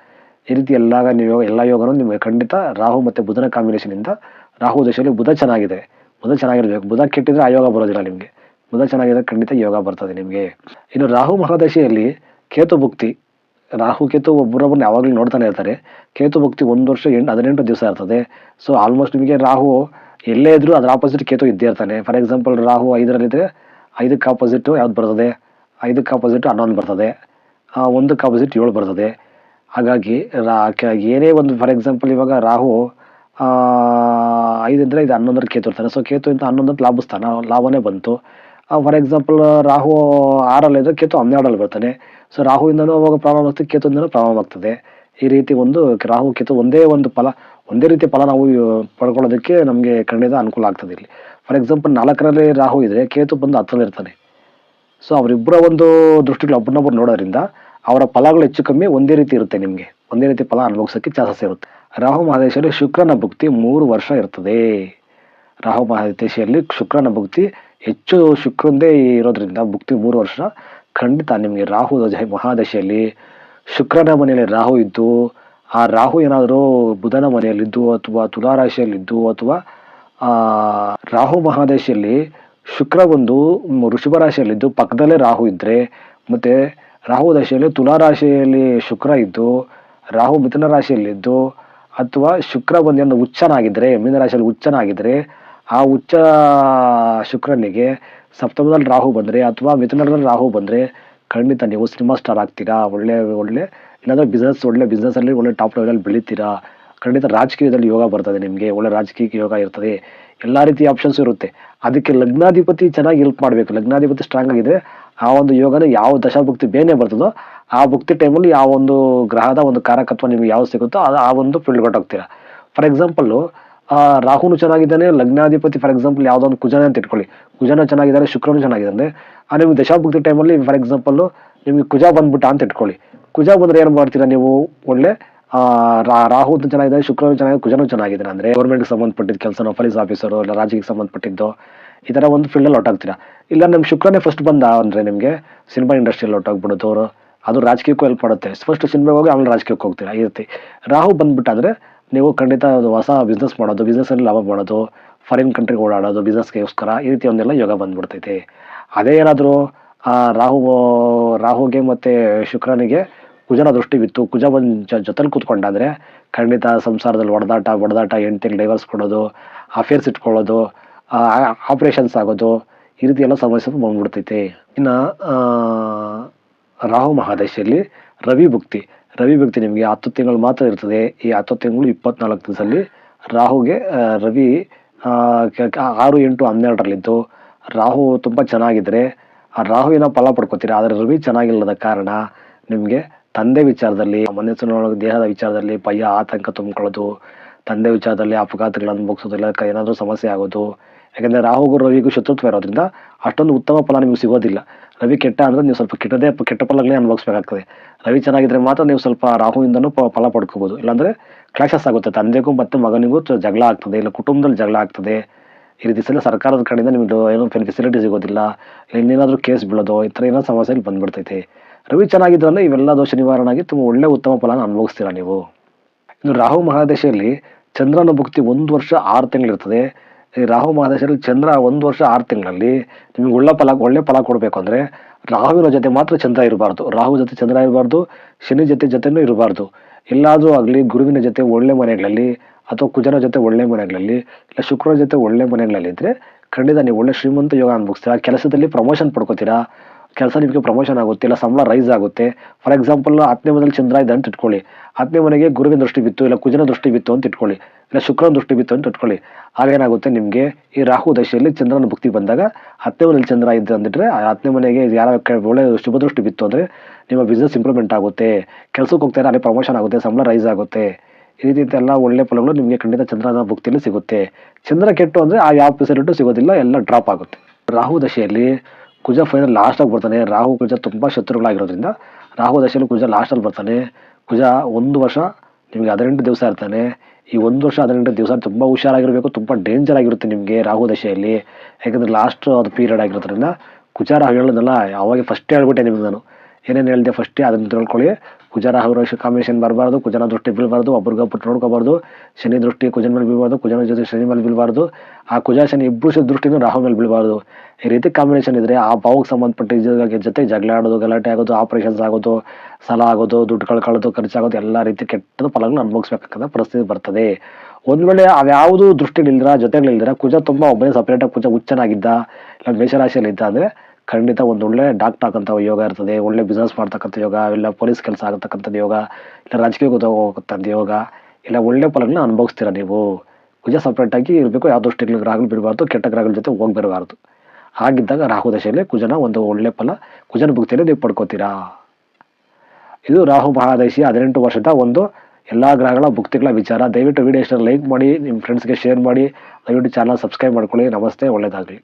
ಈ ರೀತಿ ಎಲ್ಲ ನೀವು ಎಲ್ಲ ಯೋಗನೂ ನಿಮಗೆ ಖಂಡಿತ ರಾಹು ಮತ್ತು ಬುಧನ ಕಾಂಬಿನೇಷನಿಂದ ರಾಹು ದೇಶದಲ್ಲಿ ಬುಧ ಚೆನ್ನಾಗಿದೆ. ಬುಧ ಚೆನ್ನಾಗಿರ್ಬೇಕು. ಬುಧ ಕೆಟ್ಟಿದ್ರೆ ಆ ಯೋಗ ಬರೋದಿಲ್ಲ ನಿಮಗೆ. ಬುಧ ಚೆನ್ನಾಗಿದ್ರೆ ಖಂಡಿತ ಯೋಗ ಬರ್ತದೆ ನಿಮಗೆ. ಇನ್ನು ರಾಹು ಮಹಾದಶೆಯಲ್ಲಿ ಕೇತು ಭುಕ್ತಿ. ರಾಹು ಕೇತು ಒಬ್ಬರೊಬ್ಬರನ್ನ ಯಾವಾಗಲೂ ನೋಡ್ತಾನೆ ಇರ್ತಾರೆ. ಕೇತು ಭಕ್ತಿ ಒಂದು ವರ್ಷ ಎಂಟು ಹದಿನೆಂಟು ದಿವಸ ಇರ್ತದೆ. ಸೊ ಆಲ್ಮೋಸ್ಟ್ ನಿಮಗೆ ರಾಹು ಎಲ್ಲೇ ಇದ್ರೂ ಅದರ ಆಪೋಸಿಟ್ ಕೇತು ಇದ್ದೇ ಇರ್ತಾನೆ. ಫಾರ್ ಎಕ್ಸಾಂಪಲ್ ರಾಹು ಐದರಲ್ಲಿದ್ದರೆ ಐದಕ್ಕೆ ಆಪೋಸಿಟ್ಟು ಯಾವ್ದು ಬರ್ತದೆ? ಐದಕ್ಕೆ ಆಪೋಸಿಟ್ ಹನ್ನೊಂದು ಬರ್ತದೆ. ಒಂದಕ್ಕೆ ಆಪೋಸಿಟ್ ಏಳು ಬರ್ತದೆ. ಹಾಗಾಗಿ ರಾ ಏನೇ ಒಂದು ಫಾರ್ ಎಕ್ಸಾಂಪಲ್ ಇವಾಗ ರಾಹು ಐದಿದ್ರೆ ಇದು ಹನ್ನೊಂದರ ಕೇತು ಇರ್ತಾನೆ. ಸೊ ಕೇತು ಇಂತ ಹನ್ನೊಂದಕ್ಕೆ ಲಾಭಿಸ್ತಾನೆ ಲಾಭನೇ ಬಂತು. ಫಾರ್ ಎಕ್ಸಾಂಪಲ್ ರಾಹು ಆರಲ್ಲಿದ್ರೆ ಕೇತು ಹನ್ನೆರಡಲ್ಲಿ ಬರ್ತಾನೆ. ಸೊ ರಾಹುವಿಂದನೂ ಅವಾಗ ಪ್ರಾಬ್ಲಮ್ ಆಗ್ತದೆ, ಕೇತುವಿಂದನೂ ಪ್ರಾಬ್ಲಮ್ ಆಗ್ತದೆ. ಈ ರೀತಿ ಒಂದು ರಾಹು, ಕೇತು ಒಂದೇ ಒಂದು ಫಲ, ಒಂದೇ ರೀತಿ ಫಲ ನಾವು ಪಡ್ಕೊಳ್ಳೋದಕ್ಕೆ ನಮಗೆ ಖಂಡಿತ ಅನುಕೂಲ ಆಗ್ತದೆ ಇಲ್ಲಿ. ಫಾರ್ ಎಕ್ಸಾಂಪಲ್ ನಾಲ್ಕರಲ್ಲಿ ರಾಹು ಇದ್ರೆ ಕೇತು ಬಂದು ಹತ್ತರಲ್ಲಿ ಇರ್ತಾನೆ. ಸೊ ಅವರಿಬ್ಬರ ಒಂದು ದೃಷ್ಟಿಗಳು ಒಬ್ಬರನ್ನೊಬ್ಬರು ನೋಡೋದ್ರಿಂದ ಅವರ ಫಲಗಳು ಹೆಚ್ಚು ಕಮ್ಮಿ ಒಂದೇ ರೀತಿ ಇರುತ್ತೆ ನಿಮಗೆ. ಒಂದೇ ರೀತಿ ಫಲ ಅನುಭವಿಸೋಕ್ಕೆ ಚಾನ್ಸಸ್ ಇರುತ್ತೆ. ರಾಹು ಮಹಾದೇಶದಲ್ಲಿ ಶುಕ್ರನ ಭಕ್ತಿ ಮೂರು ವರ್ಷ ಇರ್ತದೆ. ರಾಹು ಮಹಾದೇಶಿಯಲ್ಲಿ ಶುಕ್ರನ ಭಕ್ತಿ ಹೆಚ್ಚು ಶುಕ್ರಂದೇ ಇರೋದ್ರಿಂದ ಭಕ್ತಿ ಮೂರು ವರ್ಷ. ಖಂಡಿತ ನಿಮಗೆ ರಾಹು ದಶ- ಮಹಾದಶೆಯಲ್ಲಿ ಶುಕ್ರನ ಮನೆಯಲ್ಲಿ ರಾಹು ಇದ್ದು, ಆ ರಾಹು ಏನಾದರೂ ಬುಧನ ಮನೆಯಲ್ಲಿದ್ದು ಅಥವಾ ತುಲಾರಾಶಿಯಲ್ಲಿದ್ದು ಅಥವಾ ರಾಹು ಮಹಾದಶೆಯಲ್ಲಿ ಶುಕ್ರ ಒಂದು ವೃಷಭ ರಾಶಿಯಲ್ಲಿದ್ದು ಪಕ್ಕದಲ್ಲೇ ರಾಹು ಇದ್ದರೆ ಮತ್ತು ರಾಹು ದಶೆಯಲ್ಲಿ ತುಲಾ ರಾಶಿಯಲ್ಲಿ ಶುಕ್ರ ಇದ್ದು, ರಾಹು ಮಿಥುನ ರಾಶಿಯಲ್ಲಿದ್ದು ಅಥವಾ ಶುಕ್ರ ಒಂದು ಉಚ್ಚನಾಗಿದ್ದರೆ ಮೀನ ರಾಶಿಯಲ್ಲಿ ಉಚ್ಚನಾಗಿದ್ದರೆ ಆ ಉಚ್ಚ ಶುಕ್ರನಿಗೆ ಸಪ್ತಮದಲ್ಲಿ ರಾಹು ಬಂದರೆ ಅಥವಾ ಮಿಥುನದಲ್ಲಿ ರಾಹು ಬಂದರೆ ಖಂಡಿತ ನೀವು ಸಿನಿಮಾ ಸ್ಟಾರ್ ಆಗ್ತೀರಾ? ಒಳ್ಳೆ ಒಳ್ಳೆ, ಇಲ್ಲಾಂದ್ರೆ ಬಿಸ್ನೆಸ್ ಒಳ್ಳೆ ಬಿಸ್ನೆಸ್ಸಲ್ಲಿ ಒಳ್ಳೆ ಟಾಪ್ ಲೆವೆಲಲ್ಲಿ ಬೆಳಿತೀರಾ? ಖಂಡಿತ ರಾಜಕೀಯದಲ್ಲಿ ಯೋಗ ಬರ್ತದೆ ನಿಮಗೆ, ಒಳ್ಳೆ ರಾಜಕೀಯಕ್ಕೆ ಯೋಗ ಇರ್ತದೆ, ಎಲ್ಲ ರೀತಿಯ ಆಪ್ಷನ್ಸ್ ಇರುತ್ತೆ. ಅದಕ್ಕೆ ಲಗ್ನಾಧಿಪತಿ ಚೆನ್ನಾಗಿ ಹೆಲ್ಪ್ ಮಾಡಬೇಕು. ಲಗ್ನಾಧಿಪತಿ ಸ್ಟ್ರಾಂಗ್ ಆಗಿದೆ ಆ ಒಂದು ಯೋಗನ ಯಾವ ದಶಾಭುಕ್ತಿ ಬೇನೆ ಬರ್ತದೋ, ಆ ಭುಕ್ತಿ ಟೈಮಲ್ಲಿ ಯಾವ ಒಂದು ಗ್ರಹದ ಒಂದು ಕಾರಕತ್ವ ನಿಮಗೆ ಯಾವ ಸಿಗುತ್ತೋ ಅದು ಆ ಒಂದು ಫೀಲ್ಡ್ ಹೊಟ್ಟೋಗ್ತೀರಾ ಫಾರ್ ಎಕ್ಸಾಂಪಲ್ಲು ರಾಹುನು ಚೆನ್ನಾಗಿದ್ದಾನೆ, ಲಗ್ನಾಧಿಪತಿ ಫಾರ್ ಎಕ್ಸಾಂಪಲ್ ಯಾವುದೋ ಒಂದು ಕುಜನ ಅಂತ ಇಟ್ಕೊಳ್ಳಿ. ಕುಜನ ಚೆನ್ನಾಗಿದ್ದಾರೆ ಶುಕ್ರನು ಚೆನ್ನಾಗಿದ್ದಾನೆ. ಆ ನಿಮ್ಗೆ ದಶಾಭುಕ್ತಿ ಟೈಮಲ್ಲಿ ಫಾರ್ ಎಕ್ಸಾಂಪಲ್ಲು ನಿಮಗೆ ಕುಜ ಬಂದ್ಬಿಟ್ಟ ಅಂತ ಇಟ್ಕೊಳ್ಳಿ. ಕುಜ ಬಂದರೆ ಏನು ಮಾಡ್ತೀರಾ ನೀವು? ಒಳ್ಳೆ ರಾಹು ಚೆನ್ನಾಗಿದೆ ಶುಕ್ರನು ಚೆನ್ನಾಗಿದೆ ಕುಜನು ಚೆನ್ನಾಗಿದ್ದಾನೆ ಅಂದ್ರೆ ಗೌರ್ಮೆಂಟ್ಗೆ ಸಂಬಂಧಪಟ್ಟಿದ್ದ ಕೆಲಸ ಪೊಲೀಸ್ ಆಫೀಸರು ಇಲ್ಲ ರಾಜ್ಯಕ್ಕೆ ಸಂಬಂಧಪಟ್ಟಿದ್ದು, ಈ ಥರ ಒಂದು ಫೀಲ್ಡಲ್ಲಿ ಹೊಟ್ಟಾಗ್ತೀರಾ ಇಲ್ಲ ನಮ್ಮ ಶುಕ್ರನೇ ಫಸ್ಟ್ ಬಂದ ಅಂದರೆ ನಿಮಗೆ ಸಿನಿಮಾ ಇಂಡಸ್ಟ್ರಿಯಲ್ಲಿ ಹೊಟ್ಟೋಗ್ಬಿಡೋದು ಅವರು. ಅದು ರಾಜಕೀಯಕ್ಕೂ ಹೆಲ್ಪ್ ಮಾಡುತ್ತೆ. ಫಸ್ಟ್ ಸಿನಿಮಾಗೆ ಹೋಗಿ ಆಮೇಲೆ ರಾಜಕೀಯಕ್ಕೆ ಹೋಗ್ತೀರಾ? ಈ ರೀತಿ. ರಾಹು ಬಂದ್ಬಿಟ್ಟಾದ್ರೆ ನೀವು ಖಂಡಿತ ಅದು ಹೊಸ ಬಿಸ್ನೆಸ್ ಮಾಡೋದು ಬಿಸ್ನೆಸ್ಸಲ್ಲಿ ಲಾಭ ಮಾಡೋದು ಫಾರಿನ್ ಕಂಟ್ರಿಗೆ ಓಡಾಡೋದು ಬಿಸ್ನೆಸ್ಗೋಸ್ಕರ ಈ ರೀತಿ ಒಂದೆಲ್ಲ ಯೋಗ ಬಂದ್ಬಿಡ್ತೈತಿ. ಅದೇ ಏನಾದರೂ ರಾಹು ರಾಹುಗೆ ಮತ್ತು ಶುಕ್ರನಿಗೆ ಕುಜನ ದೃಷ್ಟಿ ಬಿತ್ತು ಕುಜ ಜ, ಜೊತೆಲಿ ಕೂತ್ಕೊಂಡಾದ್ರೆ ಖಂಡಿತ ಸಂಸಾರದಲ್ಲಿ ಹೊಡೆದಾಟ ಬಡದಾಟ, ಹೆಂಡ್ತಿಗೆ ಡೈವರ್ಸ್ ಕೊಡೋದು ಅಫೇರ್ಸ್ ಇಟ್ಕೊಳ್ಳೋದು ಆಪ್ರೇಷನ್ಸ್ ಆಗೋದು, ಈ ರೀತಿ ಎಲ್ಲ ಸಮಸ್ಯೆ ಬಂದ್ಬಿಡ್ತೈತೆ. ಇನ್ನು ರಾಹು ಮಹಾದಶೆಯಲ್ಲಿ ರವಿ ಭುಕ್ತಿ. ರವಿ ಭಕ್ತಿ ನಿಮಗೆ ಹತ್ತು ತಿಂಗಳು ಮಾತ್ರ ಇರ್ತದೆ. ಈ ಹತ್ತು ತಿಂಗಳು ಇಪ್ಪತ್ನಾಲ್ಕು ದಿವಸದಲ್ಲಿ ರಾಹುಗೆ ರವಿ ಆರು, ಎಂಟು, ಹನ್ನೆರಡರಲ್ಲಿದ್ದು ರಾಹು ತುಂಬ ಚೆನ್ನಾಗಿದ್ದರೆ ಆ ರಾಹುವಿನ ಫಲ ಪಡ್ಕೋತೀರಿ, ಆದರೆ ರವಿ ಚೆನ್ನಾಗಿಲ್ಲದ ಕಾರಣ ನಿಮಗೆ ತಂದೆ ವಿಚಾರದಲ್ಲಿ ಮನಸ್ಸಿನೊಳಗೆ ದೇಹದ ವಿಚಾರದಲ್ಲಿ ಪಯ್ಯ ಆತಂಕ ತುಂಬಿಕೊಳ್ಳೋದು, ತಂದೆ ವಿಚಾರದಲ್ಲಿ ಅಪಘಾತಗಳನ್ನು ಅನುಭವಿಸೋದು ಇಲ್ಲ ಕ- ಏನಾದರೂ ಸಮಸ್ಯೆ ಆಗೋದು. ಯಾಕಂದರೆ ರಾಹುಗೂ ರವಿಗೂ ಶತ್ರುತ್ವ ಇರೋದ್ರಿಂದ ಅಷ್ಟೊಂದು ಉತ್ತಮ ಫಲ ನಿಮಗೆ ಸಿಗೋದಿಲ್ಲ. ರವಿ ಕೆಟ್ಟ ಅಂದರೆ ನೀವು ಸ್ವಲ್ಪ ಕೆಟ್ಟದೇ, ಕೆಟ್ಟ ಫಲಗಳೇ ಅನುಭವಿಸ್ಬೇಕಾಗ್ತದೆ. ರವಿ ಚೆನ್ನಾಗಿದ್ರೆ ಮಾತ್ರ ನೀವು ಸ್ವಲ್ಪ ರಾಹುವಿಂದನೂ ಫಲ ಪಡ್ಕೋಬೋದು. ಇಲ್ಲಾಂದರೆ ಕ್ಲಾಶಸ್ ಆಗುತ್ತೆ. ತಂದೆಗೂ ಮತ್ತು ಮಗನಿಗೂ ಜಗಳ ಆಗ್ತದೆ. ಇಲ್ಲ ಕುಟುಂಬದಲ್ಲಿ ಜಗಳ ಆಗ್ತದೆ. ಈ ರೀತಿ ಸಲ ಸರ್ಕಾರದ ಕಡೆಯಿಂದ ನಿಮಗೆ ಏನು ಫೆಸಿಲಿಟಿ ಸಿಗೋದಿಲ್ಲ. ಇನ್ನೇನಾದರೂ ಕೇಸ್ ಬೀಳೋದು, ಈ ಥರ ಏನೋ ಸಮಸ್ಯೆಗಳು ಬಂದ್ಬಿಡ್ತೈತೆ. ರವಿ ಚೆನ್ನಾಗಿದ್ರೆ ಅಂದ್ರೆ ಇವೆಲ್ಲ ದೋಷ ನಿವಾರಣೆ ಆಗಿ ತುಂಬ ಒಳ್ಳೆ ಉತ್ತಮ ಫಲನ ಅನುಭವಿಸ್ತೀರಾ ನೀವು? ಇನ್ನು ರಾಹು ಮಹಾದಶೆಯಲ್ಲಿ ಚಂದ್ರನ ಭಕ್ತಿ ಒಂದು ವರ್ಷ ಆರು ತಿಂಗಳಿರ್ತದೆ. ಈ ರಾಹು ಮಹಾದಶೆಯಲ್ಲಿ ಚಂದ್ರ ಒಂದು ವರ್ಷ ಆರು ತಿಂಗಳಲ್ಲಿ ನಿಮಗೆ ಒಳ್ಳೆ ಫಲ ಒಳ್ಳೆ ಫಲ ಕೊಡಬೇಕು ಅಂದರೆ ರಾಹುವಿನ ಜೊತೆ ಮಾತ್ರ ಚಂದ್ರ ಇರಬಾರ್ದು. ರಾಹು ಜೊತೆ ಚಂದ್ರ ಇರಬಾರ್ದು, ಶನಿ ಜೊತೆ ಜೊತೆನೂ ಇರಬಾರ್ದು. ಎಲ್ಲಾದರೂ ಆಗಲಿ, ಗುರುವಿನ ಜೊತೆ ಒಳ್ಳೆ ಮನೆಗಳಲ್ಲಿ ಅಥವಾ ಕುಜನ ಜೊತೆ ಒಳ್ಳೆ ಮನೆಗಳಲ್ಲಿ, ಇಲ್ಲ ಶುಕ್ರನ ಜೊತೆ ಒಳ್ಳೆ ಮನೆಗಳಲ್ಲಿ ಇದ್ದರೆ ಖಂಡಿತ ನೀವು ಒಳ್ಳೆ ಶ್ರೀಮಂತ ಯೋಗ ಅನುಭವಿಸ್ತೀರಾ? ಕೆಲಸದಲ್ಲಿ ಪ್ರಮೋಷನ್ ಪಡ್ಕೋತೀರಾ? ಕೆಲಸ ನಿಮಗೆ ಪ್ರಮೋಷನ್ ಆಗುತ್ತೆ, ಇಲ್ಲ ಸಂಬಳ ರೈಸ್ ಆಗುತ್ತೆ. ಫಾರ್ ಎಕ್ಸಾಂಪಲ್ ಹತ್ತನೇ ಮನೇಲಿ ಚಂದ್ರ ಇದೆ ಅಂತ ಇಟ್ಕೊಳ್ಳಿ. ಹತ್ತನೇ ಮನೆಗೆ ಗುರುವಿನ ದೃಷ್ಟಿ ಬಿತ್ತು, ಇಲ್ಲ ಕುಜನ ದೃಷ್ಟಿ ಬಿತ್ತು ಅಂತ ಇಟ್ಕೊಳ್ಳಿ. ಇಲ್ಲ ಶುಕ್ರನ ದೃಷ್ಟಿ ಬಿತ್ತು ಅಂತ ಇಟ್ಕೊಳ್ಳಿ. ಆಗೇನಾಗುತ್ತೆ ನಿಮಗೆ, ಈ ರಾಹು ದಶೆಯಲ್ಲಿ ಚಂದ್ರನ ಭಕ್ತಿ ಬಂದಾಗ ಹತ್ತನೇ ಮನೇಲಿ ಚಂದ್ರ ಇದ್ದ ಅಂದಿಟ್ರೆ ಹತ್ತನೇ ಮನೆಗೆ ಯಾರ ಒಳ್ಳೆ ಶುಭ ದೃಷ್ಟಿ ಬಿತ್ತು ಅಂದರೆ ನಿಮ್ಮ ಬಿಸ್ನೆಸ್ ಇಂಪ್ರೂವ್ಮೆಂಟ್ ಆಗುತ್ತೆ. ಕೆಲಸಕ್ಕೆ ಹೋಗ್ತಾರೆ ಅಲ್ಲಿ ಪ್ರಮೋಷನ್ ಆಗುತ್ತೆ, ಸಂಬಳ ರೈಸ್ ಆಗುತ್ತೆ. ಈ ರೀತಿ ಎಲ್ಲ ಒಳ್ಳೆ ಫಲಗಳು ನಿಮಗೆ ಖಂಡಿತ ಚಂದ್ರನ ಭಕ್ತಿಯಲ್ಲಿ ಸಿಗುತ್ತೆ. ಚಂದ್ರ ಕೆಟ್ಟು ಅಂದರೆ ಆ ಯಾವ ಫೆಸಿಲಿಟಿ ಸಿಗೋದಿಲ್ಲ, ಎಲ್ಲ ಡ್ರಾಪ್ ಆಗುತ್ತೆ. ರಾಹು ದಶೆಯಲ್ಲಿ ಕುಜ ಫೈನಲ್ ಲಾಸ್ಟಾಗಿ ಬರ್ತಾನೆ. ರಾಹು ಕುಜ ತುಂಬ ಶತ್ರುಗಳಾಗಿರೋದ್ರಿಂದ ರಾಹು ದಶೆಯಲ್ಲಿ ಕುಜ ಲಾಸ್ಟಲ್ಲಿ ಬರ್ತಾನೆ. ಕುಜ ಒಂದು ವರ್ಷ ನಿಮಗೆ ಹದಿನೆಂಟು ದಿವಸ ಇರ್ತಾನೆ. ಈ ಒಂದು ವರ್ಷ ಹದಿನೆಂಟು ದಿವಸ ತುಂಬ ಹುಷಾರಾಗಿರಬೇಕು, ತುಂಬ ಡೇಂಜರ್ ಆಗಿರುತ್ತೆ ನಿಮಗೆ ರಾಹು ದಶೆಯಲ್ಲಿ. ಯಾಕಂದರೆ ಲಾಸ್ಟ್ ಅದು ಪೀರಿಯಡ್ ಆಗಿರೋದ್ರಿಂದ ಕುಜ ರಾಹು ಹೇಳೋದಲ್ಲ ಅವಾಗ ಫಸ್ಟೇ ಹೇಳ್ಬಿಟ್ಟೆ ನಿಮ್ಗೆ ನಾನು. ಏನೇನು ಹೇಳಿದೆ ಫಸ್ಟೇ ಅದನ್ನು ತಿಳ್ಕೊಳ್ಳಿ. ಕುಜಾರ ರಾಶಿ ಕಾಂಬಿನೇಷನ್ ಬರಬಾರ್ದು ಕುಜನ ದೃಷ್ಟಿ ಬೀಳಬಾರ್ದು ಒಬ್ರಿಗೊಬ್ಬರು ನೋಡ್ಕೋಬಾರ್ದು, ಶನಿ ದೃಷ್ಟಿ ಕುಜನ ಮೇಲೆ ಬೀಳಬಾರ್ದು ಕುಜನ ಜೊತೆ ಶನಿ ಮೇಲೆ ಬೀಳಬಾರ್ದು, ಆ ಕುಜ ಶನಿ ಇಬ್ಬರು ದೃಷ್ಟಿನೂ ರಾಹು ಮೇಲೆ ಬೀಳಬಾರ್ದು. ಈ ರೀತಿ ಕಾಂಬಿನೇಷನ್ ಇದ್ರೆ ಆ ಭಾವಕ್ಕೆ ಸಂಬಂಧಪಟ್ಟ ಜೊತೆ ಜಗಳ ಆಡೋದು, ಗಲಾಟೆ ಆಗೋದು ಆಪರೇಷನ್ಸ್ ಆಗೋದು, ಸಾಲ ಆಗೋದು, ದುಡ್ಡು ಕಳ್ಕೊಳ್ಳೋದು ಖರ್ಚಾಗೋದು ಎಲ್ಲ ರೀತಿ ಕೆಟ್ಟದ ಫಲಗಳನ್ನ ಅನುಭವಿಸ್ಬೇಕಾದ ಪರಿಸ್ಥಿತಿ ಬರ್ತದೆ. ಒಂದು ವೇಳೆ ಅವ್ಯಾವುದು ದೃಷ್ಟಿಗಳಿಲ್ದಿರ ಜೊತೆಗಳಿಲ್ದಿರ ಕುಜ ತುಂಬಾ ಒಬ್ಬನೇ ಸಪ್ರೇಟಾಗಿ ಕುಜ ಹುಚ್ಚನಾಗಿದ್ದ, ಇಲ್ಲ ಮೇಷರಾಶಿಯಲ್ಲಿ ಇದ್ದ ಅಂದ್ರೆ ಖಂಡಿತ ಒಂದು ಒಳ್ಳೆ ಡಾಕ್ಟರ್ ಆಗಂತ ಯೋಗ ಇರ್ತದೆ, ಒಳ್ಳೆ ಬಿಸ್ನೆಸ್ ಮಾಡ್ತಕ್ಕಂಥ ಯೋಗ, ಇಲ್ಲ ಪೊಲೀಸ್ ಕೆಲಸ ಆಗತಕ್ಕಂಥದ್ದು ಯೋಗ, ಇಲ್ಲ ರಾಜಕೀಯ ಹೋಗತಕ್ಕಂಥ ಯೋಗ, ಇಲ್ಲ ಒಳ್ಳೆ ಫಲಗಳನ್ನ ಅನುಭವಿಸ್ತೀರ ನೀವು? ಕುಜ ಸಪ್ರೇಟ್ ಆಗಿ ಇರಬೇಕು ಯಾವ ದೃಷ್ಟಿಗಳು ಗ್ರಹಗಳು ಬಿಡಬಾರ್ದು, ಕೆಟ್ಟ ಗ್ರಹಗಳ ಜೊತೆ ಹೋಗ್ಬಿರಬಾರ್ದು ಹಾಗಿದ್ದಾಗ ರಾಹು ದಶೆಯಲ್ಲಿ ಕುಜನ ಒಂದು ಒಳ್ಳೆ ಫಲ, ಕುಜನ ಭುಕ್ತಿಯಲ್ಲಿ ನೀವು ಪಡ್ಕೋತೀರಾ? ಇದು ರಾಹು ಮಹಾದಶಿ ಹದಿನೆಂಟು ವರ್ಷದ ಒಂದು ಎಲ್ಲ ಗ್ರಹಗಳ ಭುಕ್ತಿಗಳ ವಿಚಾರ. ದಯವಿಟ್ಟು ವಿಡಿಯೋ ಇಷ್ಟ ಲೈಕ್ ಮಾಡಿ, ನಿಮ್ಮ ಫ್ರೆಂಡ್ಸ್ಗೆ ಶೇರ್ ಮಾಡಿ, ದಯವಿಟ್ಟು ಚಾನಲ್ ಸಬ್ಸ್ಕ್ರೈಬ್ ಮಾಡ್ಕೊಳ್ಳಿ. ನಮಸ್ತೆ ಒಳ್ಳೆಯದಾಗಲಿ